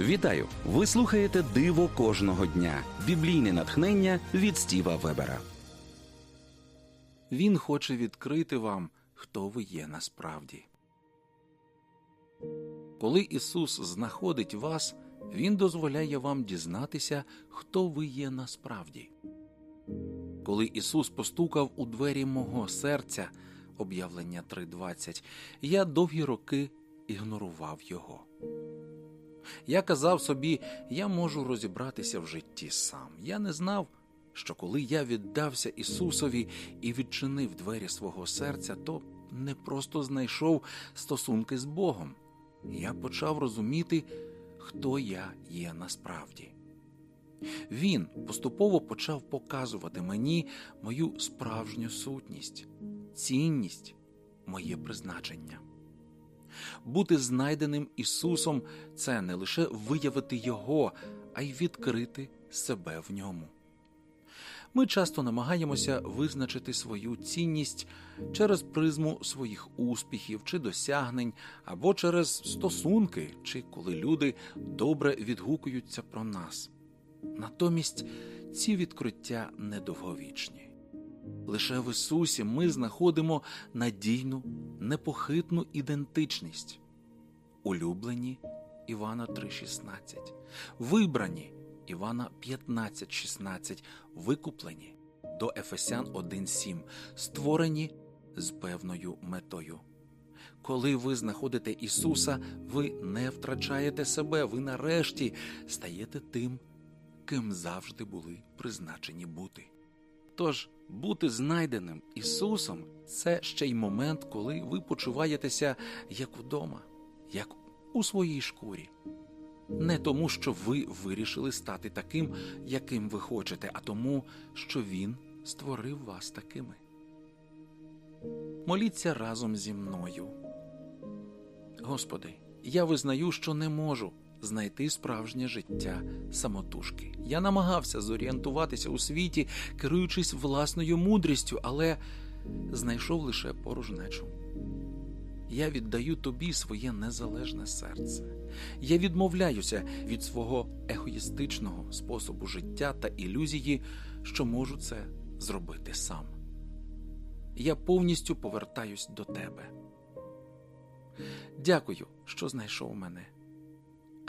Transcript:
Вітаю! Ви слухаєте Диво кожного дня. Біблійне натхнення від Стіва Вебера. Він хоче відкрити вам, хто ви є насправді. Коли Ісус знаходить вас, Він дозволяє вам дізнатися, хто ви є насправді. Коли Ісус постукав у двері мого серця, об'явлення 3.20, я довгі роки ігнорував Його. Я казав собі, я можу розібратися в житті сам. Я не знав, що коли я віддався Ісусові і відчинив двері свого серця, то не просто знайшов стосунки з Богом. Я почав розуміти, хто я є насправді. Він поступово почав показувати мені мою справжню сутність, цінність, моє призначення. Бути знайденим Ісусом це не лише виявити Його, а й відкрити себе в ньому. Ми часто намагаємося визначити свою цінність через призму своїх успіхів чи досягнень, або через стосунки, чи коли люди добре відгукуються про нас. Натомість ці відкриття недовговічні. Лише в Ісусі ми знаходимо надійну, непохитну ідентичність, улюблені Івана 3,16, вибрані Івана 15,16, викуплені до Ефесян 1,7, створені з певною метою. Коли ви знаходите Ісуса, ви не втрачаєте себе, ви нарешті стаєте тим, ким завжди були призначені бути. Тож бути знайденим Ісусом це ще й момент, коли ви почуваєтеся як удома, як у своїй шкурі. Не тому, що ви вирішили стати таким, яким ви хочете, а тому, що Він створив вас такими. Моліться разом зі мною. Господи, я визнаю, що не можу знайти справжнє життя самотужки. Я намагався зорієнтуватися у світі, керуючись власною мудрістю, але знайшов лише порожнечу. Я віддаю тобі своє незалежне серце. Я відмовляюся від свого егоїстичного способу життя та ілюзії, що можу це зробити сам. Я повністю повертаюсь до тебе. Дякую, що знайшов мене.